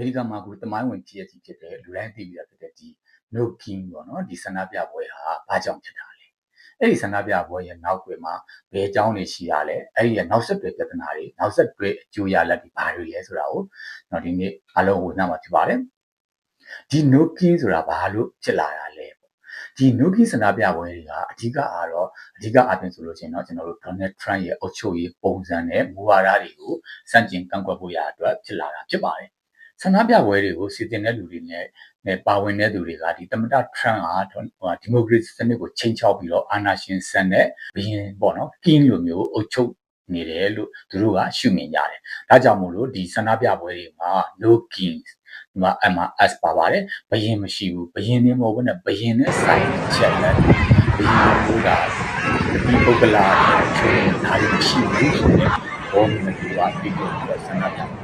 မေရိကန်မှာကိုတမိုင်းဝင်ဖြစ်ရစီဖြစ်တဲ့လူတိုင်းသိပြီးသားဖြစ်တဲ့ဒီ no king ပေါ့နော်ဒီဆန္ဒပြပွဲဟာဘာကြောင့်ဖြစ်တာလဲအဲ့ဒီဆန္ဒပြပွဲရဲ့နောက်ွယ်မှာဘယ်အကြောင်းတွေရှိတာလဲအဲ့ဒီရဲ့နောက်ဆက်တွဲပြဿနာတွေနောက်ဆက်တွဲအကျိုးရလဒ်တွေဘာတွေလဲဆိုတာကိုကျွန်တော်ဒီနေ့အားလုံးဝင်နှမှာဖြစ်ပါတယ်ဒီ no king ဆိုတာဘာလို့ဖြစ်လာတာလဲဒီ Noki ဆန္ဒပြပွဲတွေကအဓိကအားတော့အဓိကအပြင်ဆိုလို့ရှိရင်တော့ကျွန်တော်တို့ Donald Trump ရဲ့အုပ်ချုပ်ရေးပုံစံနဲ့မူဝါဒတွေကိုစန့်ကျင်ကန့်ကွက်ဖို့ရအတွက်ဖြစ်လာတာဖြစ်ပါတယ် ဆန္ဒပြပွဲတွေကိုစီတင်တဲ့လူတွေနဲ့နဲ့ပါဝင်တဲ့သူတွေကဒီသမ္မတ Trump ဟာဒီမိုကရေစီစနစ်ကိုချိန်ချောက်ပြီးတော့အာဏာရှင်ဆန်တဲ့ဘီရင်ပေါ့နော်ကင်းလိုမျိုးအုပ်ချုပ်နေတယ်လို့သူတို့ကရှုမြင်ကြတယ်။ဒါကြောင့်မို့လို့ဒီဆန္ဒပြပွဲတွေမှာ no kings ဒီမှာ MRS ပါပါတယ်ဘယင်မရှိဘူးဘယင်နေမဟုတ်ဘူးနဲ့ဘယင်နဲ့ဆိုင်ချက်လက်ဘယင်ကိုဒါဒီပုဂ္ဂလာချိုးဒါတွေမရှိဘူးဆိုတဲ့ဘောမင်းတို့ကပြီးတော့ဆန္ဒပြ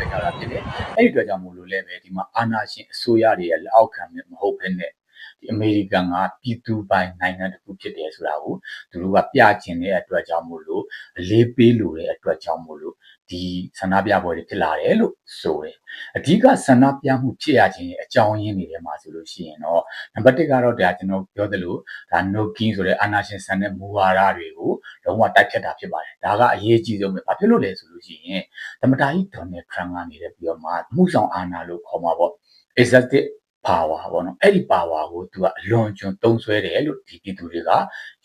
လုပ်ခဲ့ကြတာဖြစ်တယ်။အဲ့ဒီအတွက်ကြောင့်မို့လို့လည်းပဲဒီမှာအာဏာရှင်အစိုးရတွေရဲ့လက်အောက်ခံမဟုတ်ဘဲနဲ့ ဒီအမေရိကန်ကပြည်သူပိုင်နိုင်ငံတစ်ခုဖြစ်တယ်ဆိုတာကိုသူတို့ကပြချင်တဲ့အတွက်ကြောင့်မို့လို့အလေးပေးလို့တဲ့အတွက်ကြောင့်မို့လို့ဒီဆန္ဒပြပွဲတွေဖြစ်လာတယ်လို့ဆိုတယ်အဓိကဆန္ဒပြမှုဖြစ်ရခြင်းရဲ့အကြောင်းရင်းတွေထဲမှာဆိုလို့ရှိရင်တော့နံပါတ်1ကတော့ဒါကျွန်တော်ပြောသလိုဒါ no king ဆိုတဲ့အာဏာရှင်ဆန်တဲ့မူဝါဒတွေကိုလုံးဝတိုက်ဖြတ်တာဖြစ်ပါတယ်ဒါကအရေးကြီးဆုံးပဲဘာဖြစ်လို့လဲဆိုလို့ရှိရင်သမ္မတကြီးဒေါ်နယ်ထရန့်ကနေပြီးတော့မှမှုဆောင်အာဏာလို့ခေါ်မှာပေါ့ executive power ပေါ့နော်အဲ့ဒီ power ကိုသူကအလွန်ကျွံသုံးဆွဲတယ်လို့ဒီပြည်သူတွေက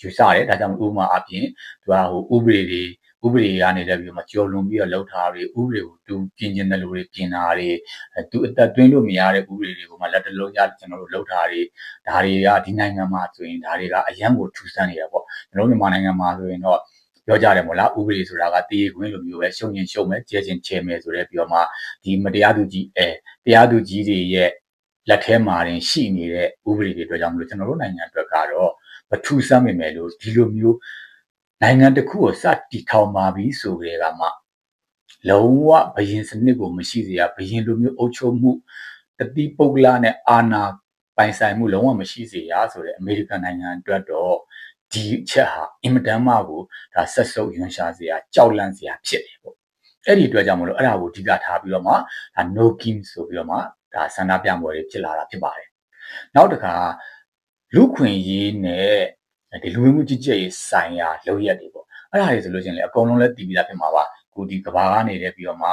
ယူဆတယ်ဒါကြောင့်ဥပမာအပြင်သူကဟိုဥပဒေတွေဥပဒေကနေလည်းပြီးတော့မကြော်လွန်ပြီးတော့လှုပ်ထားတွေဥပဒေကိုသူပြင်ကျင်တဲ့လူတွေပြင်တာတွေသူအသက်သွင်းလို့မရတဲ့ဥပဒေတွေကိုမှလက်တလုံးရကျွန်တော်တို့လှုပ်ထားတွေဒါတွေကဒီနိုင်ငံမှာဆိုရင်ဒါတွေကအရန်ကိုထူးဆန်းနေတာပေါ့ကျွန်တော်မြန်မာနိုင်ငံမှာဆိုရင်တော့ပြောကြတယ်မို့လားဥပဒေဆိုတာကတည်ခွင့်လိုမျိုးပဲရှုံရင်ရှုံမယ်ကျဲချင်းချဲမယ်ဆိုတဲ့ပြီးတော့မှဒီမတရားသူကြီးအဲတရားသူကြီးတွေရဲ့ လက်ထဲမှာတင်ရှိနေတဲ့ဥပဒေတွေအတွက်ကြောင့်မလို့ကျွန်တော်တို့နိုင်ငံအတွက်ကတော့မထူးဆန်းမိမယ်လို့ဒီလိုမျိုးနိုင်ငံတစ်ခုကိုစတီထောင်ပါပြီးဆိုကြတဲ့ကမှလုံးဝဘယင်စနစ်ကိုမရှိစေရဘယင်လိုမျိုးအုပ်ချုပ်မှုတတိပုဂ္ဂလနဲ့အာဏာပိုင်ဆိုင်မှုလုံးဝမရှိစေရဆိုတဲ့အမေရိကန်နိုင်ငံအတွက်တော့ဒီအချက်ဟာအင်မတန်မှကိုဒါဆက်ဆုပ်ရွံရှာစရာကြောက်လန့်စရာဖြစ်တယ်ပေါ့အဲ့ဒီအတွက်ကြောင့်မလို့အဲ့ဒါကိုအဓိကထားပြီးတော့မှဒါ no kim ဆိုပြီးတော့မှ ဒါဆန္ဒပြပွဲတွေဖြစ်လာတာဖြစ်ပါတယ်နောက်တစ်ခါလူခွင့်ရေးနဲ့ဒီလူဝင်မှုကြီးကြပ်ရေးဆိုင်ရာလုပ်ရက်တွေပေါ့အဲ့ဒါတွေဆိုလို့ချင်းလေအကုန်လုံးလည်းတည်ပြီးသားဖြစ်မှာပါကိုဒီကဘာကနေလည်းပြီးတော့မှ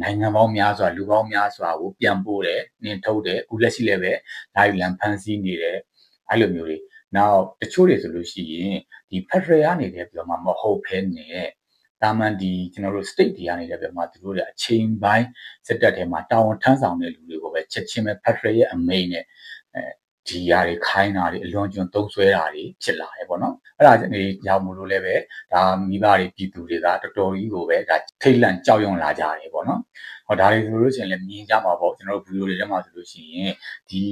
နိုင်ငံပေါင်းများစွာလူပေါင်းများစွာကိုပြန်ပို့တယ်နင်ထုတ်တယ်အခုလက်ရှိလည်းပဲဓာတ်လန်ဖန်ဆီးနေတယ်အဲ့လိုမျိုးတွေနောက်တချို့တွေဆိုလို့ရှိရင်ဒီ federal ကနေလည်းပြီးတော့မှမဟုတ်ဖဲနဲ့ တာမန်ဒီကျွန်တော်တို့ state တွေကနေလည်းပြမှာသူတို့တွေအချိန်ပိုင်းစစ်တပ်ထဲမှာတာဝန်ထမ်းဆောင်တဲ့လူတွေကိုပဲချက်ချင်းပဲ federal ရဲ့အမိန့်နဲ့အဲဒီຢာတွေခိုင်းတာတွေအလွန်ကျွံသုံးဆွဲတာတွေဖြစ်လာတယ်ပေါ့နော်အဲ့ဒါနေကြောင့်မလို့လည်းပဲဒါမိဘတွေပြည်သူတွေကတော်တော်ကြီးကိုပဲဒါထိတ်လန့်ကြောက်ရွံ့လာကြတယ်ပေါ့နော်ဟောဒါတွေဆိုလို့ရှိရင်လည်းမြင်ကြမှာပေါ့ကျွန်တော်တို့ဗီဒီယိုတွေထဲမှာဆိုလို့ရှိရင်ဒီ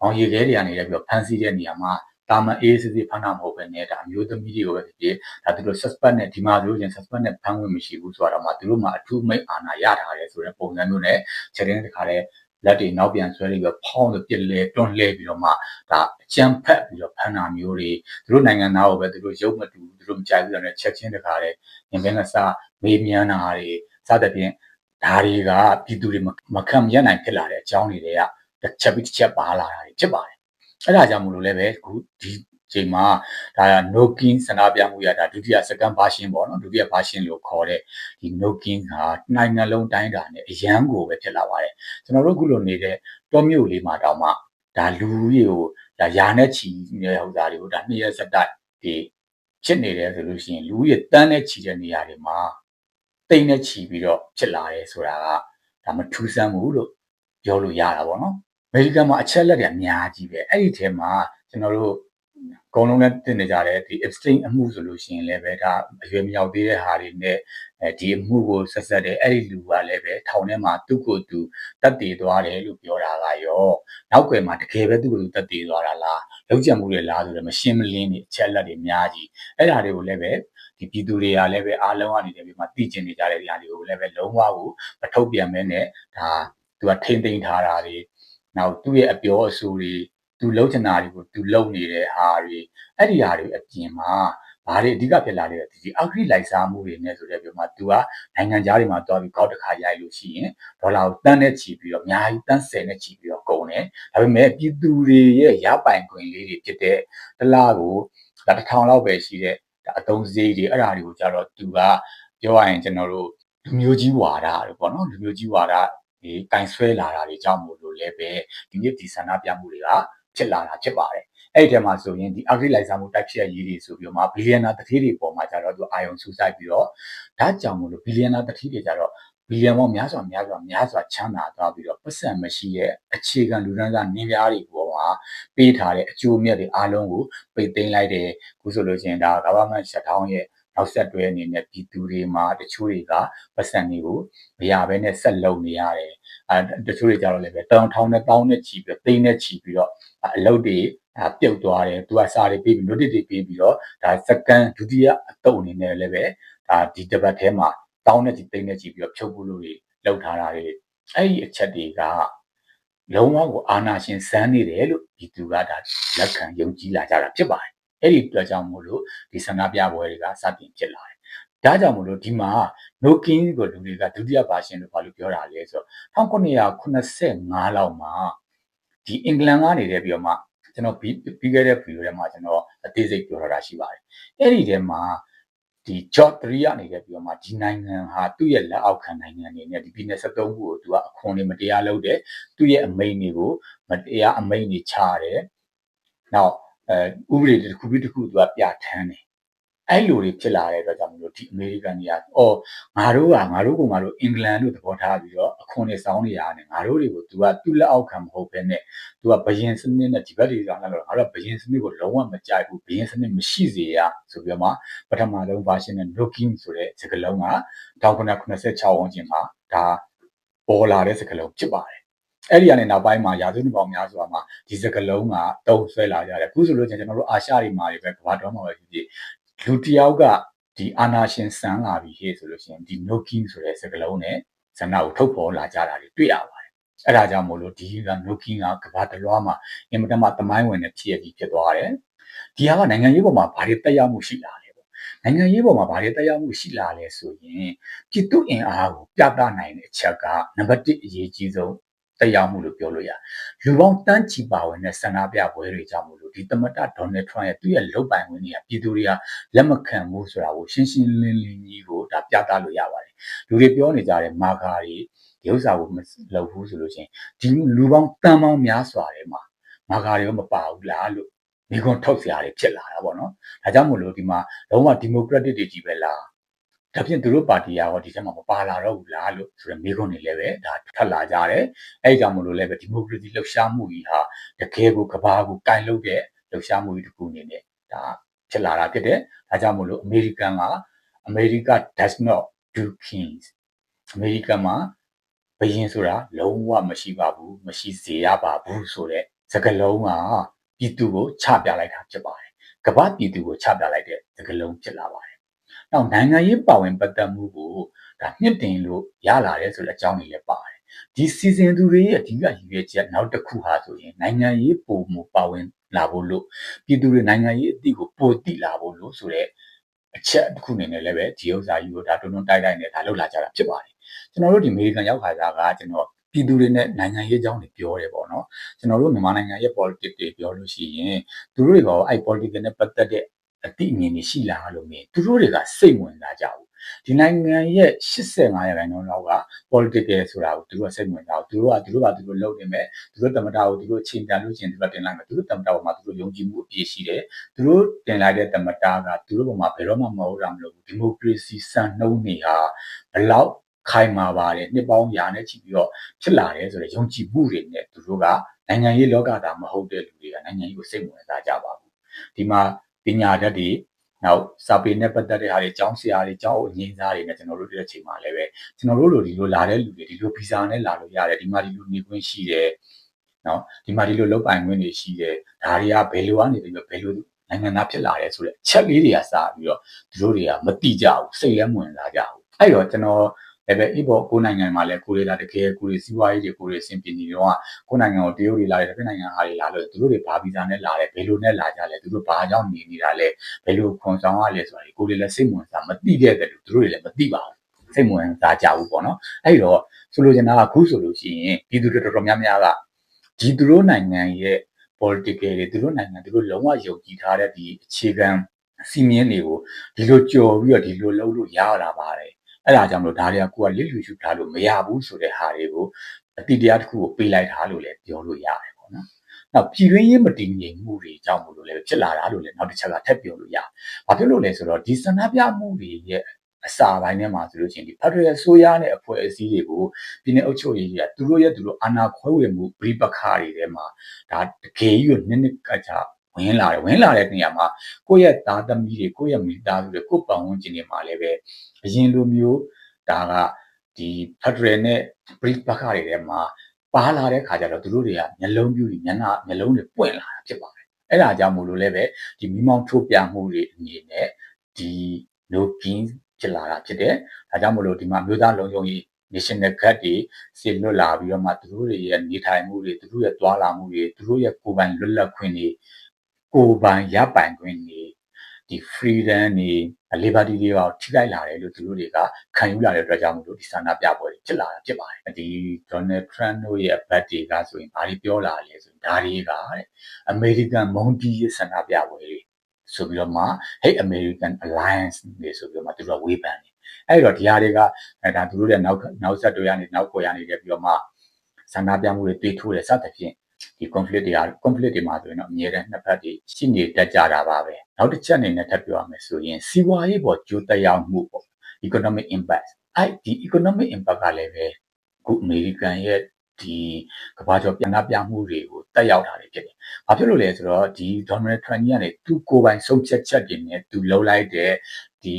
အောင်ရည်ခဲတွေကနေလည်းပြီးတော့ဖန်ဆီးတဲ့နေရာမှာ တာမန်အေးစစ်စစ်ဖမ်းတာမဟုတ်ပဲနဲ့ဒါအမျိုးသမီးတွေကိုပဲဖြစ်ဖြစ်ဒါသူတို့ suspect နဲ့ဒီမှာဆိုရင် suspect နဲ့ဖမ်းဝင်မရှိဘူးဆိုတော့မှသူတို့မှအထူးမိတ်အာဏာရထားတယ်ဆိုတဲ့ပုံစံမျိုးနဲ့ချက်တင်းတစ်ခါလဲလက်တွေနောက်ပြန်ဆွဲပြီးတော့ဖောင်းလို့ပြစ်လဲတွန်းလဲပြီးတော့မှဒါအကြံဖက်ပြီးတော့ဖမ်းတာမျိုးတွေသူတို့နိုင်ငံသားကိုပဲသူတို့ရုပ်မတူသူတို့မကြိုက်ဘူးဆိုတော့ချက်ချင်းတခါလဲငင်ဘင်းကစားမေးမြန်းတာတွေစသဖြင့်ဒါတွေကပြည်သူတွေမခံမရနိုင်ဖြစ်လာတဲ့အကြောင်းတွေကတစ်ချက်ပြီးတစ်ချက်ပါလာတာဖြစ်ပါတယ် အဲ့ဒါကြောင့်မလို့လည်းပဲအခုဒီချိန်မှာဒါက Nokin ဆန္ဒပြမှုရတာဒုတိယ second version ပေါ့နော်ဒုတိယ version လို့ခေါ်တဲ့ဒီ Nokin ဟာနိုင်ငံလုံးတိုင်းတာနဲ့အရန်ကိုပဲဖြစ်လာပါတယ်ကျွန်တော်တို့ခုလိုနေတဲ့တောမြို့လေးမှာတောင်မှဒါလူကြီးကိုဒါယာနဲ့ချီနေတဲ့ဥစ္စာတွေကိုဒါနှစ်ရက်စက်တိုက်ဒီဖြစ်နေတယ်ဆိုလို့ရှိရင်လူကြီးတန်းနဲ့ချီတဲ့နေရာတွေမှာတိတ်နဲ့ချီပြီးတော့ဖြစ်လာတယ်ဆိုတာကဒါမထူးဆန်းဘူးလို့ပြောလို့ရတာပေါ့နော်အ မေရိကန်မှာအချက်လက်တွေအများကြီးပဲအဲ့ဒီထဲမှာကျွန်တော်တို့အကုန်လုံးလည်းတင်နေကြတယ်ဒီ abstain အမှုဆိုလို့ရှိရင်လည်းပဲဒါအရွယ်မရောက်သေးတဲ့ဟာတွေနဲ့အဲဒီအမှုကိုဆက်ဆက်တယ်အဲ့ဒီလူကလည်းပဲထောင်ထဲမှာသူ့ကိုယ်သူတက်တည်သွားတယ်လို့ပြောတာကရောနောက်ွယ်မှာတကယ်ပဲသူ့ကိုယ်သူတက်တည်သွားတာလားလောက်ကျန်မှုတွေလားဆိုတော့မရှင်းမလင်းနေအချက်လက်တွေအများကြီးအဲ့ဒါတွေကိုလည်းပဲဒီပြည်သူတွေကလည်းပဲအားလုံးကနေပြီးမှသိကျင်နေကြတဲ့နေရာတွေကိုလည်းပဲလုံးဝကိုမထုတ်ပြန်မဲနဲ့ဒါသူကထိမ့်သိမ်းထားတာတွေ နောက်သူ့ရဲ့အပြောအဆိုတွေသူလှုပ်ချင်တာတွေကိုသူလှုပ်နေတဲ့ဟာတွေအဲ့ဒီဟာတွေအပြင်မှာဘာတွေအဓိကဖြစ်လာလဲဒီအဂရိလိုက်စားမှုတွေနဲ့ဆိုတဲ့ပြောမှာ तू ကနိုင်ငံခြားတွေမှာတွားပြီးကောက်တစ်ခါရိုက်လို့ရှိရင်ဒေါ်လာကိုတန်းနဲ့ချီပြီးတော့အများကြီးတန်း10နဲ့ချီပြီးတော့ကုန်တယ်ဒါပေမဲ့ပြည်သူတွေရဲ့ရပိုင်ခွင့်လေးတွေဖြစ်တဲ့တစ်လားကိုဒါတစ်ထောင်လောက်ပဲရှိတဲ့ဒါအသုံးစရိတ်တွေအဲ့ဒါတွေကိုကြတော့ तू ကပြောရရင်ကျွန်တော်တို့လူမျိုးကြီးဝါဒတွေပေါ့နော်လူမျိုးကြီးဝါဒဒီ ကင်ဆွဲလာတာတွေကြောင့်မို့လို့လည်းပဲဒီနေ့ဒီဆန္ဒပြမှုတွေကဖြစ်လာတာဖြစ်ပါတယ်အဲ့ဒီထဲမှာဆိုရင်ဒီ agri လိုက်စားမှုတိုက်ဖြတ်ရေးတွေဆိုပြီးတော့မှဘီလီယံနာတတိတွေပေါ်မှာကြတော့သူအာယုံစူးစိုက်ပြီးတော့ဒါကြောင့်မို့လို့ဘီလီယံနာတတိတွေကြတော့ဘီလီယံပေါင်းများစွာများစွာများစွာချမ်းသာသွားပြီးတော့ပတ်စံမရှိတဲ့အခြေခံလူဒန်းစားနင်းပြားတွေပေါ်မှာပေးထားတဲ့အကျိုးမြတ်တွေအားလုံးကိုပိတ်သိမ်းလိုက်တယ်ခုဆိုလို့ရှိရင်ဒါ government shutdown ရဲ့ နောက်ဆက်တွဲအနေနဲ့ပြည်သူတွေမှာတချို့တွေကပတ်စံတွေကိုမရဘဲနဲ့ဆက်လုံနေရတယ်အဲတချို့တွေကြတော့လည်းပဲတောင်းထောင်းနဲ့တောင်းနဲ့ချီပြီးသိန်းနဲ့ချီပြီးတော့အလုပ်တွေအဲပြုတ်သွားတယ်သူကစာတွေပြီးပြီး notice တွေပြီးပြီးတော့ဒါစကန်ဒုတိယအတုပ်အနေနဲ့လည်းပဲဒါဒီတပတ်ထဲမှာတောင်းနဲ့ချီသိန်းနဲ့ချီပြီးတော့ဖြုတ်ဖို့လို့လောက်ထားတာတွေအဲ့ဒီအချက်တွေကလုံးဝကိုအာနာရှင်စမ်းနေတယ်လို့ဒီသူကဒါလက်ခံယုံကြည်လာကြတာဖြစ်ပါတယ် အဲ့ဒီအတွက်ကြောင့်မို့လို့ဒီဆန္ဒပြပွဲတွေကစတင်ဖြစ်လာတယ်ဒါကြောင့်မို့လို့ဒီမှာ no king ကိုလူတွေကဒုတိယ version လို့ဘာလို့ပြောတာလဲဆိုတော့1985လောက်မှာဒီအင်္ဂလန်ကနေပြီးတော့မှကျွန်တော်ပြီးပြီးခဲ့တဲ့ဗီဒီယိုထဲမှာကျွန်တော်အသေးစိတ်ပြောထားတာရှိပါတယ်အဲ့ဒီထဲမှာဒီ job 3ကနေပြီးတော့မှဒီနိုင်ငံဟာသူ့ရဲ့လက်အောက်ခံနိုင်ငံအနေနဲ့ဒီပြည်နယ်73ခုကိုသူကအခွန်တွေမတရားလုပ်တယ်သူ့ရဲ့အမိန့်တွေကိုမတရားအမိန့်တွေချတယ်နောက် အဲဥပဒေတစ်ခုပြီးတစ်ခုသူကပြဋ္ဌာန်းတယ်အဲ့လိုတွေဖြစ်လာတဲ့အတွက်ကြောင့်မလို့ဒီအမေရိကန်တွေကအော်ငါတို့ကငါတို့ကငါတို့အင်္ဂလန်တို့သဘောထားပြီးတော့အခွန်တွေစောင်းနေရတယ်ငါတို့တွေကို तू ကသူ့လက်အောက်ခံမဟုတ်ဘဲနဲ့ तू ကဘယင်စနစ်နဲ့ဒီဘက်တွေကလည်းငါတို့ကဘယင်စနစ်ကိုလုံးဝမကြိုက်ဘူးဘယင်စနစ်မရှိစေရဆိုပြီးတော့မှပထမဆုံး version နဲ့ looking ဆိုတဲ့စကားလုံးက1986ဝန်းကျင်မှာဒါပေါ်လာတဲ့စကားလုံးဖြစ်ပါတယ် အဲ့ဒီကနေနောက်ပိုင်းမှာရာစုနှစ်ပေါင်းများစွာမှာဒီစကလုံးကတုံးဆွဲလာကြတယ်အခုဆိုလို့ချင်းကျွန်တော်တို့အာရှတွေမှာတွေပဲကမ္ဘာတော်မှာပဲဖြစ်ဖြစ်လူတယောက်ကဒီအာနာရှင်စမ်းလာပြီဟေ့ဆိုလို့ရှိရင်ဒီ Nokia ဆိုတဲ့စကားလုံးနဲ့ဇဏကိုထုတ်ပေါ်လာကြတာတွေတွေ့ရပါတယ်။အဲဒါကြောင့်မို့လို့ဒီက Nokia ကကဘာတလွားမှာအင်မတန်မှတမိုင်းဝင်တဲ့ဖြစ်ရည်ဖြစ်သွားတယ်။ဒီဟာကနိုင်ငံရေးပေါ်မှာဘာတွေတက်ရောက်မှုရှိလာလဲပေါ့။နိုင်ငံရေးပေါ်မှာဘာတွေတက်ရောက်မှုရှိလာလဲဆိုရင်ပြည်သူအင်အားကိုပြသနိုင်တဲ့အချက်ကနံပါတ်1အရေးကြီးဆုံး တရားမှုလို့ပြောလို့ရလူပေါင်းတန်းချီပါဝင်တဲ့ဆန္ဒပြပွဲတွေကြောင့်မို့လို့ဒီသမတဒေါ်နယ်ထရန့်ရဲ့သူ့ရဲ့လုတ်ပိုင်ဝင်တွေကပြည်သူတွေကလက်မခံဘူးဆိုတာကိုရှင်းရှင်းလင်းလင်းကြီးကိုဒါပြသလို့ရပါတယ်လူတွေပြောနေကြတဲ့မာကာတွေဒီဥစ္စာကိုမလုပ်ဘူးဆိုလို့ချင်းဒီလူပေါင်းတန်းပေါင်းများစွာထဲမှာမာကာတွေမပါဘူးလားလို့မိခွန်းထုတ်စရာတွေဖြစ်လာတာပေါ့နော်ဒါကြောင့်မို့လို့ဒီမှာလုံးဝဒီမိုကရက်တစ်တွေကြီးပဲလား ဒါဖြင့်သူတို့ပါတီရောဒီထဲမှာမပါလာတော့ဘူးလားလို့ဆိုရယ်မေးခွန်းတွေလည်းပဲဒါထပ်လာကြတယ်အဲကြောင့်မလို့လည်းပဲဒီမိုကရေစီလှုပ်ရှားမှုကြီးဟာတကယ်ကိုကဘာကိုကင်လုပ်တဲ့လှုပ်ရှားမှုကြီးတစ်ခုအနေနဲ့ဒါဖြစ်လာတာဖြစ်တယ်ဒါကြောင့်မလို့အမေရိကန်ကအမေရိက does not do kings အမေရိကန်မှာဘယင်ဆိုတာလုံးဝမရှိပါဘူးမရှိစေရပါဘူးဆိုတဲ့စကားလုံးကပြည်သူကိုချပြလိုက်တာဖြစ်ပါတယ်ကမ္ဘာပြည်သူကိုချပြလိုက်တဲ့စကားလုံးဖြစ်လာပါတယ် နောက်နိုင်ငံရေးပါဝင်ပတ်သက်မှုကိုဒါမြင့်တင်လို့ရလာတယ်ဆိုတဲ့အကြောင်းတွေလည်းပါတယ်ဒီစီစဉ်သူတွေရဲ့အဓိကရည်ရွယ်ချက်နောက်တစ်ခုဟာဆိုရင်နိုင်ငံရေးပုံမူပါဝင်လာဖို့လို့ပြည်သူတွေနိုင်ငံရေးအသည့်ကိုပိုတိလာဖို့လို့ဆိုတဲ့အချက်တစ်ခုအနေနဲ့လည်းပဲဒီဥစ္စာကြီးကိုဒါတွန်းတွန်းတိုက်တိုက်နဲ့ဒါလောက်လာကြတာဖြစ်ပါတယ်ကျွန်တော်တို့ဒီအမေရိကန်ရောက်ခါစားကကျွန်တော်ပြည်သူတွေနဲ့နိုင်ငံရေးအကြောင်းတွေပြောတယ်ပေါ့နော်ကျွန်တော်တို့မြန်မာနိုင်ငံရဲ့ politics တွေပြောလို့ရှိရင်သူတို့တွေကအဲ့ politics နဲ့ပတ်သက်တဲ့ အသိအမြင်တွေရှိလာလို့မြင်သူတို့တွေကစိတ်ဝင်စားကြဘူးဒီနိုင်ငံရဲ့85ရာခိုင်နှုန်းလောက်က political ဆိုတာကိုသူတို့ကစိတ်ဝင်စားဘူးသူတို့ကသူတို့ကသူတို့လုပ်နေမယ်သူတို့တမတာကိုသူတို့ချိန်တန်လို့ချင်းသူတို့တင်လိုက်မယ်သူတို့တမတာပေါ်မှာသူတို့ယုံကြည်မှုအပြည့်ရှိတယ်သူတို့တင်လိုက်တဲ့တမတာကသူတို့ပေါ်မှာဘယ်တော့မှမဟုတ်တာမလို့ဒီမိုကရေစီစံနှုန်းတွေဟာဘလောက်ခိုင်မာပါတယ်နှစ်ပေါင်းရာနဲ့ချီပြီးတော့ဖြစ်လာတယ်ဆိုတဲ့ယုံကြည်မှုတွေနဲ့သူတို့ကနိုင်ငံရေးလောကသားမဟုတ်တဲ့လူတွေကနိုင်ငံရေးကိုစိတ်ဝင်စားကြပါဘူးဒီမှာ ပညာတတ်တွေနောက်စာပေနဲ့ပတ်သက်တဲ့ဟာတွေကျောင်းဆရာတွေကျောင်းအငင်းသားတွေနဲ့ကျွန်တော်တို့တဲ့အချိန်မှာလည်းပဲကျွန်တော်တို့လိုဒီလိုလာတဲ့လူတွေဒီလိုဗီဇာနဲ့လာလို့ရတယ်ဒီမှာဒီလိုနေခွင့်ရှိတယ်နော်ဒီမှာဒီလိုလုပ်ပိုင်ခွင့်တွေရှိတယ်ဒါတွေကဘယ်လိုကနေပြီးတော့ဘယ်လိုနိုင်ငံသားဖြစ်လာရဲဆိုတဲ့အချက်လေးတွေကစပြီးတော့သူတို့တွေကမတိကြဘူးစိတ်လည်းမဝင်လာကြဘူးအဲ့တော့ကျွန်တော် လည်းပဲအေးပေါ်ကိုယ်နိုင်ငံမှာလည်းကိုယ်တွေလာတကယ်ကိုယ်တွေစီးပွားရေးတွေကိုယ်တွေအဆင်ပြေနေတော့ကိုယ်နိုင်ငံကိုတရုတ်တွေလာတယ်တစ်ဖက်နိုင်ငံဟာတွေလာလို့သူတို့တွေဘာဗီဇာနဲ့လာတယ်ဘယ်လိုနဲ့လာကြလဲသူတို့ဘာကြောင့်နေနေတာလဲဘယ်လိုခွန်ဆောင်ရလဲဆိုတာကိုယ်တွေလည်းစိတ်ဝင်စားမသိခဲ့တယ်လို့သူတို့တွေလည်းမသိပါဘူးစိတ်ဝင်စားကြဘူးပေါ့နော်အဲ့တော့ဆိုလိုချင်တာကခုဆိုလို့ရှိရင်ပြည်သူတွေတော်တော်များများကဒီသူတို့နိုင်ငံရဲ့ political တွေသူတို့နိုင်ငံသူတို့လုံးဝယုံကြည်ထားတဲ့ဒီအခြေခံစီမင်းတွေကိုဒီလိုကြော်ပြီးတော့ဒီလိုလုပ်လို့ရတာပါတယ် အဲ့ဒါကြောင့်မလို့ဒါတွေကကိုကလစ်လူရှုထားလို့မရဘူးဆိုတဲ့ဟာတွေကိုအတိတရားတစ်ခုကိုပေးလိုက်တာလို့လည်းပြောလို့ရတယ်ပေါ့နော်။နောက်ပြည်တွင်းရေးမတည်ငြိမ်မှုတွေကြောင့်မလို့လည်းဖြစ်လာတာလို့လည်းနောက်တစ်ချက်ကထပ်ပြောလို့ရတယ်။ဘာဖြစ်လို့လဲဆိုတော့ဒီဆန္ဒပြမှုတွေရဲ့အစာပိုင်းထဲမှာဆိုလို့ရှိရင်ဒီ Federal ဆိုရနဲ့အဖွဲ့အစည်းတွေကိုပြည်내အုပ်ချုပ်ရေးကြီးကသူတို့ရဲ့သူတို့အာဏာခွဲဝေမှုပြိပခါတွေထဲမှာဒါတကယ်ကြီးကိုနစ်နစ်ကကြ ဝင်လာတယ်ဝင်လာတဲ့နေရာမှာကိုယ့်ရဲ့သားသမီးတွေကိုယ့်ရဲ့မိသားစုတွေကိုယ့်ပတ်ဝန်းကျင်တွေမှာလည်းပဲအရင်လိုမျိုးဒါကဒီ Federal နဲ့ brief ဘက်ခါတွေထဲမှာပါလာတဲ့ခါကျတော့သူတို့တွေကမျက်လုံးပြူပြီးမျက်နှာမျက်လုံးတွေပွင့်လာတာဖြစ်ပါတယ်အဲ့ဒါကြောင့်မို့လို့လည်းပဲဒီမိမောင်းထုတ်ပြမှုတွေအနေနဲ့ဒီ no king ဖြစ်လာတာဖြစ်တယ်ဒါကြောင့်မို့လို့ဒီမှာမြို့သားလုံခြုံရေး national guard တွေစေလွတ်လာပြီးတော့မှသူတို့တွေရဲ့နေထိုင်မှုတွေသူတို့ရဲ့တွာလာမှုတွေသူတို့ရဲ့ကိုယ်ပိုင်လွတ်လပ်ခွင့်တွေ ကိုယ်ပိုင်ရပိုင်ခွင့်တွေဒီ freedom တွေ liberty တွေပါထိခိုက်လာတယ်လို့သူတို့တွေကခံယူလာတဲ့အတွက်ကြောင့်မလို့ဒီဆန္ဒပြပွဲတွေဖြစ်လာတာဖြစ်ပါတယ်ဒီ Donald Trump တို့ရဲ့ bad တွေကဆိုရင်ဘာတွေပြောလာလဲဆိုရင်ဒါတွေကတဲ့ American မုန်းတီးရဲ့ဆန္ဒပြပွဲတွေဆိုပြီးတော့မှ Hate American Alliance တွေဆိုပြီးတော့မှသူတို့ကဝေဖန်တယ်အဲ့တော့ဒီဟာတွေကဒါသူတို့ရဲ့နောက်နောက်ဆက်တွဲရနေနောက်ကိုရနေတယ်ပြီးတော့မှဆန္ဒပြမှုတွေတွေးထိုးတယ်စသဖြင့် ဒီ conflict တွေဟာ conflict တွေမှာဆိုရင်တော့အမြဲတမ်းနှစ်ဖက်တွေရှိနေတတ်ကြတာပါပဲနောက်တစ်ချက်အနေနဲ့ထပ်ပြောရမယ်ဆိုရင်စီးပွားရေးပေါ်ကျိုးသက်ရောက်မှုပေါ့ economic impact အဲ့ဒီ economic impact ကလည်းပဲအခုအမေရိကန်ရဲ့ဒီကဘာကျော်ပြန်လာပြမှုတွေကိုတက်ရောက်တာတွေဖြစ်တယ်။ဘာဖြစ်လို့လဲဆိုတော့ဒီ Donald Trump ကြီးကနေသူကိုယ်ပိုင်ဆုံးဖြတ်ချက်တွေနဲ့သူလှုပ်လိုက်တဲ့ဒီ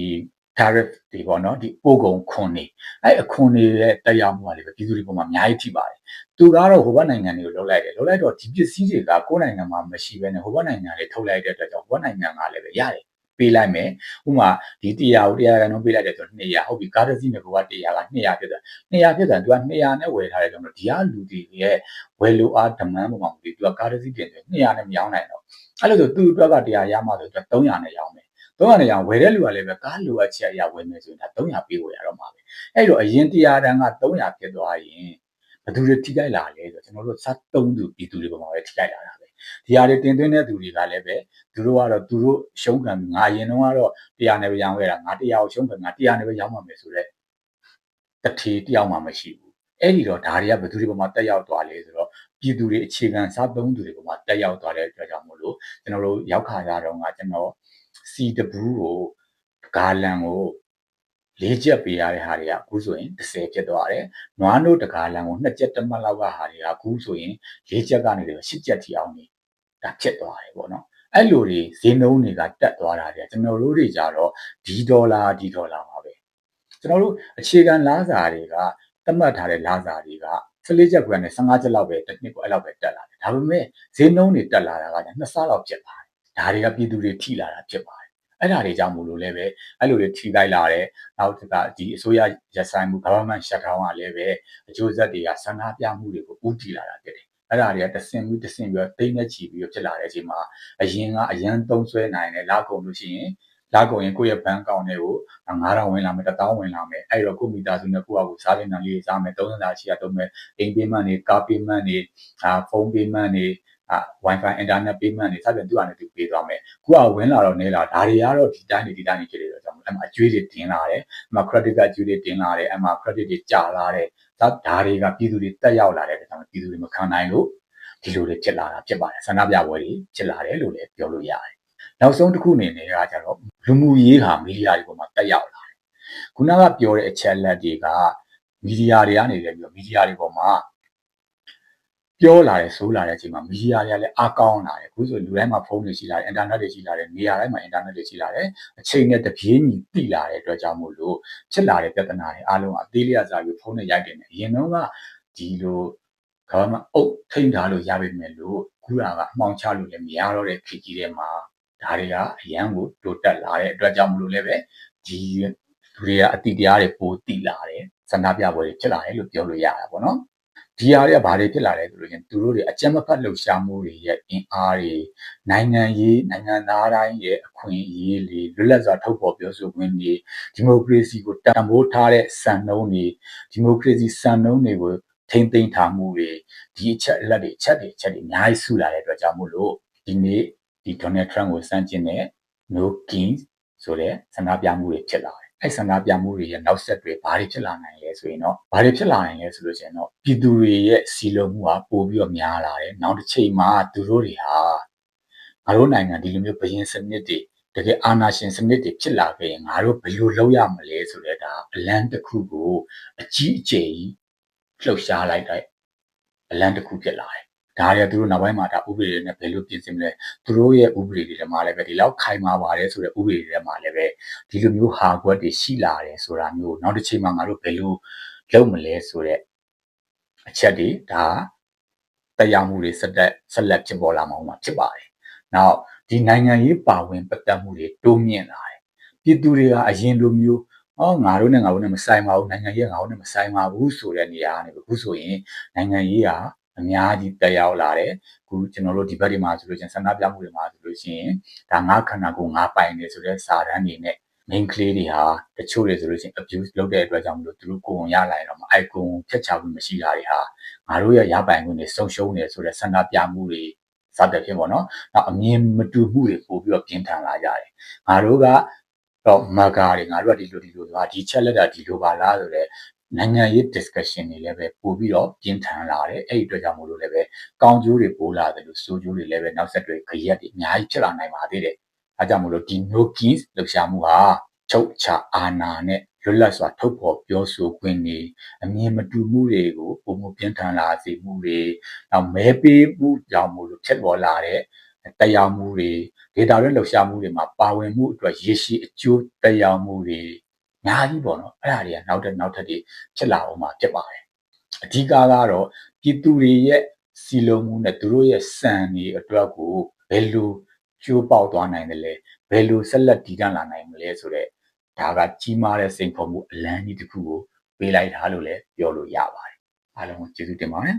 tariff တွေပေါ့နော်ဒီပို့ကုန်ခွန်တွေအဲ့အခွန်တွေရဲ့တက်ရောက်မှုကလည်းပြည်သူတွေပေါ်မှာအများကြီးထိပါတယ်သူကတော့ဟိုဘက်နိုင်ငံတွေကိုလှုပ်လိုက်တယ်လှုပ်လိုက်တော့ဒီပစ္စည်းတွေကကိုယ်နိုင်ငံမှာမရှိဘဲနဲ့ဟိုဘက်နိုင်ငံတွေထုတ်လိုက်တဲ့အတွက်ကြောင့်ဟိုဘက်နိုင်ငံကလည်းပဲရတယ်ပေးလိုက်မယ်ဥမာဒီ100ကို100ကတော့ပေးလိုက်တယ်ဆိုတော့200ဟုတ်ပြီကားတစ်စီးနဲ့ကိုက100က200ဖြစ်တယ်200ဖြစ်တယ်သူက200နဲ့ဝယ်ထားတယ်ဆိုတော့ဒီကလူတွေရဲ့ဝယ်လိုအား demand ပေါ်မှာမူတည်သူကကားတစ်စီးတင်တယ်200နဲ့မရောင်းနိုင်တော့အဲ့လိုဆိုသူ့အတွက်က100ရမှဆိုတော့300နဲ့ရောင်းမယ် 300နေရဝယ်တဲ့လူကလည်းပဲကားလိုအပ်ချက်အရာဝယ်မယ်ဆိုရင်ဒါ300ပေးဝယ်ရတော့မှာပဲအဲ့တော့အရင်100တန်းက300ဖြစ်သွားရင်ဘယ်သူတွေထိခိုက်လာလဲဆိုတော့ကျွန်တော်တို့စသုံးသူပြည်သူတွေပေါ်မှာပဲထိခိုက်လာတာပဲဒီဟာတွေတင်သွင်းတဲ့သူတွေကလည်းပဲသူတို့ကတော့သူတို့ရှုံးခံငါအရင်တော့ကတော့100နဲ့ပဲရောင်းခဲ့တာငါ100ကိုရှုံးခံငါ100နဲ့ပဲရောင်းမှာမယ်ဆိုတော့တထေတယောက်မှမရှိဘူးအဲ့ဒီတော့ဒါတွေကဘယ်သူတွေပေါ်မှာတက်ရောက်သွားလဲဆိုတော့ပြည်သူတွေအခြေခံစားသုံးသူတွေပေါ်မှာတက်ရောက်သွားတဲ့အတွက်ကြောင့်မို့လို့ကျွန်တော်တို့ရောက်ခါရတော့ကကျွန်တော် စီတဘူးကိုဂါလန်ကိုလေးချက်ပေးရတဲ့ဟာတွေကအခုဆိုရင်30ဖြစ်သွားတယ်။နွားနို့တကားလန်ကိုနှစ်ချက်တမတ်လောက်ကဟာတွေကအခုဆိုရင်လေးချက်ကနေပြီး10ချက်ထိအောင်နေဒါဖြစ်သွားတယ်ပေါ့နော်။အဲ့လိုတွေဈေးနှုန်းတွေကတက်သွားတာတဲ့ကျွန်တော်တို့တွေကြတော့ဒီဒေါ်လာဒီဒေါ်လာပါပဲ။ကျွန်တော်တို့အခြေခံလားစာတွေကတတ်မှတ်ထားတဲ့လားစာတွေက14ချက်ခွဲနဲ့15ချက်လောက်ပဲတစ်နှစ်ကိုအဲ့လောက်ပဲတက်လာတယ်။ဒါပေမဲ့ဈေးနှုန်းတွေတက်လာတာကနှစ်ဆလောက်ဖြစ်ပါတယ်။ ဒါတွေကပြည်သူတွေထိလာတာဖြစ်ပါတယ်အဲ့ဒါတွေကြောင့်မို့လို့လည်းပဲအဲ့လိုတွေထိခိုက်လာတယ်နောက်တစ်ခါဒီအစိုးရရက်ဆိုင်မှု government shutdown ကလည်းပဲအကျိုးဆက်တွေကဆန္ဒပြမှုတွေကိုဥတီလာတာဖြစ်တယ်အဲ့ဒါတွေကတဆင်ပြီးတဆင်ပြီးတိမ့်နဲ့ချီပြီးဖြစ်လာတဲ့အချိန်မှာအရင်ကအရန်သုံးဆွဲနိုင်တယ်လာကုန်လို့ရှိရင်လာကုန်ရင်ကိုယ့်ရဲ့ဘဏ်ကောင်တွေကို9000ဝင်လာမယ်1000ဝင်လာမယ်အဲ့တော့ကိုမိသားစုနဲ့ကိုယ့်အကူစားတင်တာလေးစားမယ်3000ချီရတော့မယ်အိမ် payment တွေကား payment တွေအာဖုန်း payment တွေ အာ wifi internet payment တွေစသဖြင့်သူ့အနေနဲ့သူပေးသွားမယ်ခုကဝင်လာတော့နေလာဒါတွေကတော့ဒီတိုင်းနေဒီတိုင်းနေဖြစ်နေတော့ကြောင့်အဲ့မှာအကျွေးတွေတင်လာတယ်အဲ့မှာ credit ကအကျွေးတွေတင်လာတယ်အဲ့မှာ credit တွေကြာလာတယ်ဒါဒါတွေကပြည်သူတွေတက်ရောက်လာတဲ့ဒါကြောင့်ပြည်သူတွေမခံနိုင်လို့ဒီလိုတွေဖြစ်လာတာဖြစ်ပါတယ်ဆန္ဒပြပွဲတွေဖြစ်လာတယ်လို့လည်းပြောလို့ရတယ်နောက်ဆုံးတစ်ခုအနေနဲ့ကကျတော့လူမှုရေးဟာမီဒီယာတွေပေါ်မှာတက်ရောက်လာတယ်ခုနကပြောတဲ့အချက်လက်တွေကမီဒီယာတွေကနေလည်းပြီးတော့မီဒီယာတွေပေါ်မှာ ပြောလာတယ်ဆိုလာတဲ့အချိန်မှာမီဒီယာတွေကလည်းအားကောင်းလာတယ်အခုဆိုလူတိုင်းမှာဖုန်းတွေရှိလာတယ်အင်တာနက်တွေရှိလာတယ်နေရာတိုင်းမှာအင်တာနက်တွေရှိလာတယ်အချိန်နဲ့တပြေးညီတိလာတဲ့အတွက်ကြောင့်မို့လို့ဖြစ်လာတဲ့ပြဿနာတွေအားလုံးအသေးလေးအစားပြီးဖုန်းနဲ့ရိုက်တယ်အရင်တော့ကဒီလိုကမ္ဘာမှာအုပ်ထိန်ထားလို့ရပါမယ်လို့ခုကကအမှောင်ချလို့လည်းမရတော့တဲ့ခေတ်ကြီးထဲမှာဒါတွေကအရန်ကိုတိုးတက်လာတဲ့အတွက်ကြောင့်မလို့လည်းပဲဒီလူတွေကအတိတရားတွေပိုတိလာတယ်ဆန္ဒပြပွဲတွေဖြစ်လာတယ်လို့ပြောလို့ရတာပေါ့နော် ဒီဟာတွေကဘာတွေဖြစ်လာလဲဆိုလို့ချင်းသူတို့တွေအကြမ်းမဖက်လှုပ်ရှားမှုတွေရဲ့အင်အားတွေနိုင်ငံရေးနိုင်ငံသားတိုင်းရဲ့အခွင့်အရေးတွေလွတ်လပ်စွာထုတ်ဖော်ပြောဆိုခွင့်တွေဒီမိုကရေစီကိုတန်ဖိုးထားတဲ့စံနှုန်းတွေဒီမိုကရေစီစံနှုန်းတွေကိုထိမ့်သိမ်းထားမှုတွေဒီအချက်အလက်တွေအချက်တွေအချက်တွေအများကြီးစုလာတဲ့အတွက်ကြောင့်မို့လို့ဒီနေ့ဒီ Donald Trump ကိုစန့်ကျင်တဲ့ No King ဆိုတဲ့ဆန္ဒပြမှုတွေဖြစ်လာတယ် အဲ့ဆန္ဒပြမှုတွေရဲ့နောက်ဆက်တွေဘာတွေဖြစ်လာနိုင်လဲဆိုရင်တော့ဘာတွေဖြစ်လာနိုင်လဲဆိုလို့ရှိရင်တော့ပြည်သူတွေရဲ့စီလုံးမှုကပိုပြီးတော့များလာတယ်နောက်တစ်ချိန်မှာသူတို့တွေဟာငါတို့နိုင်ငံဒီလိုမျိုးဘရင်စနစ်တွေတကယ်အာဏာရှင်စနစ်တွေဖြစ်လာခဲ့ရင်ငါတို့ဘယ်လိုလုပ်ရမလဲဆိုတဲ့ဒါအလန်းတစ်ခုကိုအကြီးအကျယ်ကြီးလှုပ်ရှားလိုက်တဲ့အလန်းတစ်ခုဖြစ်လာတယ် ဒါတွေကသူတို့နောက်ပိုင်းမှာဒါဥပဒေတွေနဲ့ဘယ်လိုပြင်ဆင်မလဲသူတို့ရဲ့ဥပဒေတွေထဲမှာလည်းပဲဒီလောက်ခိုင်မာပါတယ်ဆိုတဲ့ဥပဒေတွေထဲမှာလည်းပဲဒီလိုမျိုးဟာကွက်တွေရှိလာတယ်ဆိုတာမျိုးနောက်တစ်ချိန်မှာငါတို့ဘယ်လိုလုပ်မလဲဆိုတဲ့အချက်တွေဒါတရားမှုတွေဆက်တက်ဆက်လက်ဖြစ်ပေါ်လာမှာဖြစ်ပါတယ်။နောက်ဒီနိုင်ငံရေးပါဝင်ပတ်သက်မှုတွေတိုးမြင့်လာတယ်။ပြည်သူတွေကအရင်လိုမျိုးဟောငါတို့နဲ့ငါတို့နဲ့မဆိုင်ပါဘူးနိုင်ငံရေးငါတို့နဲ့မဆိုင်ပါဘူးဆိုတဲ့နေရာကနေအခုဆိုရင်နိုင်ငံရေးက အများကြီးတက်ရောက်လာတယ်ခုကျွန်တော်တို့ဒီဘက်ဒီမှာဆိုလို့ချင်းဆန္ဒပြမှုတွေမှာဆိုလို့ရှိရင်ဒါငါခန္ဓာကိုယ်ငါပိုင်နေဆိုတဲ့စာတမ်းတွေနဲ့ main ကလေးတွေဟာတချို့တွေဆိုလို့ရှိရင် abuse လုပ်တဲ့အတွက်ကြောင့်မလို့သူတို့ကိုယ်ဝင်ရလာရင်တော့ icon ဖြတ်ချမှုမရှိတာတွေဟာငါတို့ရဲ့ရပိုင်ခွင့်တွေဆုံးရှုံးနေဆိုတဲ့ဆန္ဒပြမှုတွေစသဖြင့်ပေါ့နော်။နောက်အမြင်မတူမှုတွေပို့ပြီးတော့ပြင်းထန်လာကြတယ်။ငါတို့ကတော့မဂါတွေငါတို့ကဒီလိုဒီလိုဆိုတာဒီချက်လက်တာဒီလိုပါလားဆိုတော့ နိုင်ငံရေး discussion တွေလည်းပဲပို့ပြီးတော့ပြင်းထန်လာတယ်အဲ့ဒီအတွက်ကြောင့်မို့လို့လည်းပဲကောင်းကျိုးတွေပိုးလာတယ်လို့ဆိုးကျိုးတွေလည်းပဲနောက်ဆက်တွဲခရက်တွေအများကြီးဖြစ်လာနိုင်ပါသေးတယ်အဲကြောင့်မို့လို့ဒီ no keys လှူရှာမှုဟာချုပ်ချအာဏာနဲ့လွတ်လပ်စွာထုတ်ဖော်ပြောဆိုခွင့်တွေအမြင်မတူမှုတွေကိုပုံမပြင်းထန်လာစေမှုတွေနောက်မဲပေးမှုကြောင့်မို့လို့ဖြစ်ပေါ်လာတဲ့တရားမှုတွေဒေတာတွင်လှုပ်ရှားမှုတွေမှာပါဝင်မှုအတွက်ရရှိအကျိုးတရားမှုတွေ များကြီးပေါ့နော်အဲ့ဒါတွေကနောက်ထပ်နောက်ထပ်တွေဖြစ်လာအောင်မှာဖြစ်ပါတယ်အဓိကကတော့ပြည်သူတွေရဲ့စီလုံးမှုနဲ့သူတို့ရဲ့စံတွေအတွက်ကိုဘယ်လိုကျိုးပေါက်သွားနိုင်တယ်လဲဘယ်လိုဆက်လက်တည်တံ့လာနိုင်မလဲဆိုတော့ဒါကကြီးမားတဲ့စိန်ခေါ်မှုအလန်းကြီးတစ်ခုကိုပေးလိုက်တာလို့လည်းပြောလို့ရပါတယ်အားလုံးကိုကျေးဇူးတင်ပါတယ်